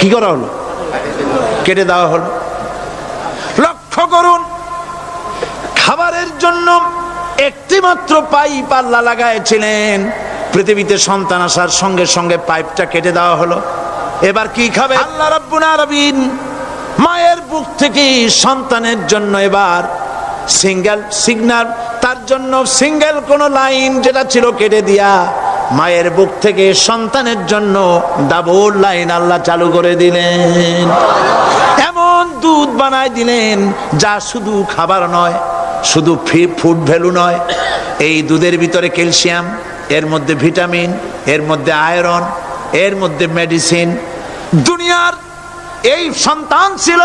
কি করা হলো? কেটে দেওয়া হলো। লক্ষ্য করুন, খাবারের জন্য একটিমাত্র পাইপ আল্লাহ লাগাইছিলেন। পৃথিবীতে সন্তান আসার সঙ্গে সঙ্গে পাইপটা কেটে দেওয়া হলো। এবার কি খাবে? আল্লাহ রাব্বুল আলামিন মায়ের বুক থেকে সন্তানের জন্য এবার সিঙ্গেল সিগন্যাল, তার জন্য সিঙ্গেল কোন লাইন যেটা ছিল কেটে দিয়া মায়ের বুক থেকে সন্তানের জন্য ডাবল লাইন আল্লাহ চালু করে দিলেন। এমন দুধ বানায় দিলেন, যা শুধু খাবার নয়, শুধু ফুড ভ্যালু নয়। এই দুধের ভিতরে ক্যালসিয়াম, এর মধ্যে ভিটামিন, এর মধ্যে আয়রন, এর মধ্যে মেডিসিন। দুনিয়ার এই সন্তান ছিল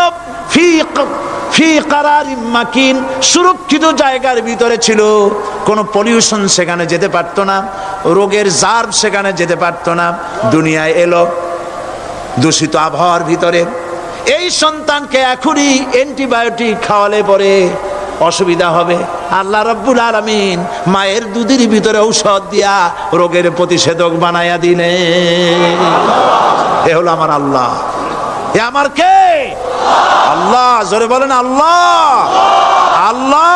মাকিন, সুরক্ষিত জায়গার ভিতরে ছিল। কোনো পলিউশন সেখানে যেতে পারতো না, রোগের জার্ভ সেখানে যেতে পারতো না, দুনিয়ায় এলো দূষিত আবহাওয়ার ভিতরে। এই সন্তানকে এখনই অ্যান্টিবায়োটিক খাওয়ালে পরে অসুবিধা হবে। আল্লাহ রব্বুল আলমিন মায়ের দুধের ভিতরে ঔষধ দিয়া রোগের প্রতিষেধক বানায়া দিলে এ হলো আমার আল্লাহ। এ আমার কে? আল্লাহ, জোরে বলেন আল্লাহ। আল্লাহ।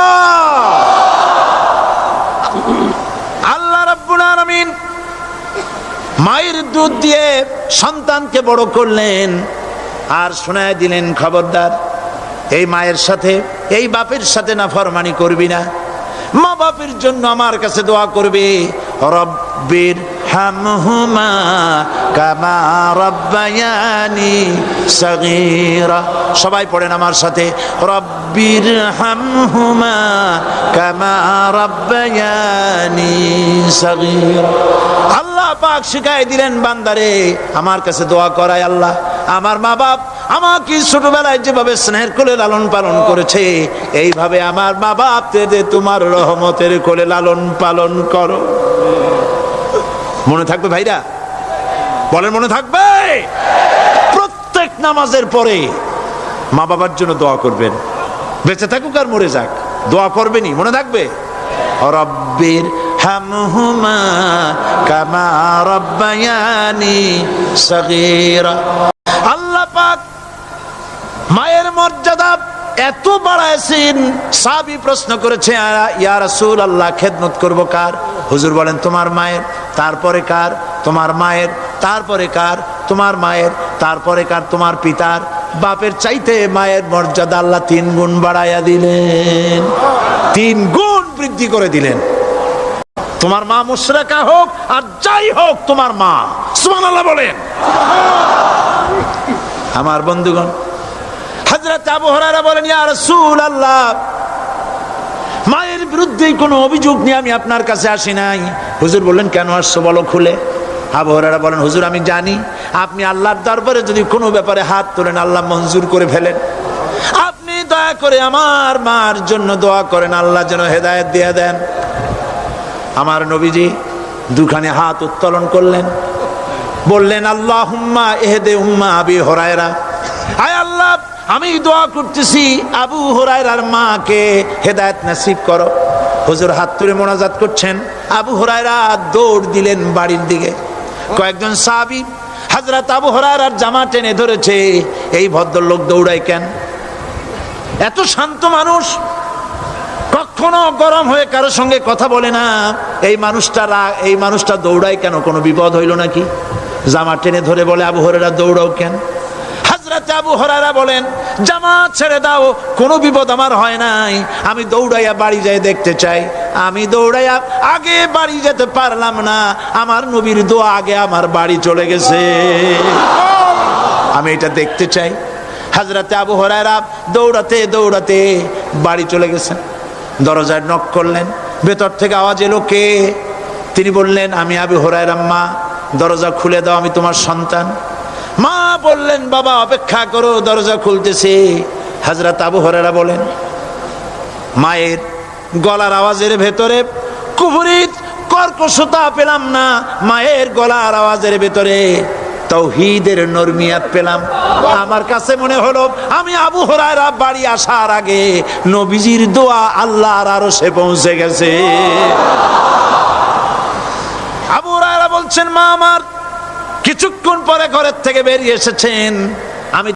আল্লাহ রব্বুল মায়ের দুধ দিয়ে সন্তানকে বড় করলেন আর শোনায় দিলেন, খবরদার, এই মায়ের সাথে, এই বাপের সাথে না ফরমানি করবি না। মা বাপের জন্য আমার কাছে দোয়া করবে, রব্বির হামহুমা কামা রব্বায়ানি সগীরা। সবাই পড়েন আমার সাথে। রব্বির হামহুমা কামা রব্বায়ানি সগীরা। আল্লাহ পাক শিখাই দিলেন, বান্দারে, আমার কাছে দোয়া করায় আল্লাহ। আমার মা বাপ আমাকে ছোটবেলায় যেভাবে স্নেহের কোলে লালন পালন করেছে, এইভাবে আমার মা বাপ তোমার রহমতের কোলে লালন পালন করো। মনে থাকবে ভাইরা? বলেন, মনে থাকবে? প্রত্যেক নামাজের পরে মা বাবার জন্য দোয়া করবেন। বেঁচে থাকুক আর মরে যাক। দোয়া করবেনই মনে থাকবে? রব্বির হামহুমা কামা রব্বায়ানি সগীরা। আল্লাহ পাক মায়ের মর্যাদা এত বাড়াইছেন সাবি প্রশ্ন করেছে ইয়া রাসূল আল্লাহ খেদমত করব কার? হুজুর বলেন, তোমার মায়ের, তারপরে কার? তোমার মায়ের, তারপরে কার? তোমার মায়ের, তারপরে কার? তোমার পিতার, বাপের চাইতে মায়ের মর্যাদা আল্লাহ তিন গুণ বাড়াইয়া দিলেন। তিন গুণ বৃদ্ধি করে দিলেন। তোমার মা মুশরাকা হোক, আর যাই হোক, তোমার মা। সুবহানাল্লাহ বলেন। আমার বন্ধুগণ আবু হুরায়রা বলেন, ইয়া রাসূলুল্লাহ, মায়ের বিরুদ্ধে কোনো অভিযোগ নিয়ে আমি আপনার কাছে আসি নাই। হুজুর বললেন, কেন আসছো বলো খুলে? আবু হুরায়রা বলেন, হুজুর, আমি জানি আপনি আল্লাহর দরবারে যদি কোনো ব্যাপারে হাত তোলেন, আল্লাহ মঞ্জুর করে ফেলেন। আপনি দয়া করে আমার মার জন্য দোয়া করেন, আল্লাহ যেন হেদায়েত দিয়ে দেন। আমার নবীজি দুখানে হাত উত্তোলন করলেন, বললেন আল্লাহ হুম্মা এহেদে উম্মা আবি হরায়রা। আয় আল্লাহ আমি দোয়া করতেছি আবু হরায়রার মাকে হেদায়েত নাসিব করো। হুজুর হাত তুলে মোনাজাত করছেন। আবু হরায়রা দৌড় দিলেন বাড়ির দিকে। কয়েকজন সাহাবী হাজরাত আবু হরায়রার জামা টেনে ধরেছে। এই ভদ্রলোক দৌড়ায় কেন? এত শান্ত মানুষ। কখনো গরম হয়ে কারোর সঙ্গে কথা বলে না। এই মানুষটা এই মানুষটা দৌড়ায় কেন? কোনো বিপদ হইল নাকি? জামা টেনে ধরে বলে, আবু হরেরা দৌড়াও কেন? হাজরাতে আবু হরারা বলেন জামা ছেড়ে দাও, কোনো বিপদ আমার হয় নাই। আমি দৌড়াইয়া বাড়ি যাই দেখতে চাই। আমি দৌড়াইয়া আগে বাড়ি যেতে পারলাম না। আমার নবীর দোয়া আগে আমার বাড়ি চলে গেছে। আমি এটা দেখতে চাই। হাজরাতে আবু হরায়রা দৌড়াতে দৌড়াতে বাড়ি চলে গেছেন। দরজায় নক করলেন। ভেতর থেকে আওয়াজ এলো কে? তিনি বললেন, আমি আবু হরায়রা মা দরজা খুলে দাও, আমি তোমার সন্তান। মা বললেন, বাবা, অপেক্ষা করো, দরজা খুলতেছে। হাজরাত আবু হরেরা বলেন, মায়ের গলার আওয়াজের ভেতরে কুফুরিত কর্কশতা পেলাম না, মায়ের গলার আওয়াজের ভেতরে তৌহিদের নরমিয়াত পেলাম। আমার কাছে মনে হলো, আমি আবু হরায়রা বাড়ি আসার আগে নবীজির দোয়া আল্লাহর আরও সে পৌঁছে গেছে। আবু হরায়রা বলছেন, মা, আমার কিছুক্ষণ পরে ঘরের থেকে বেরিয়ে এসেছেন। আমি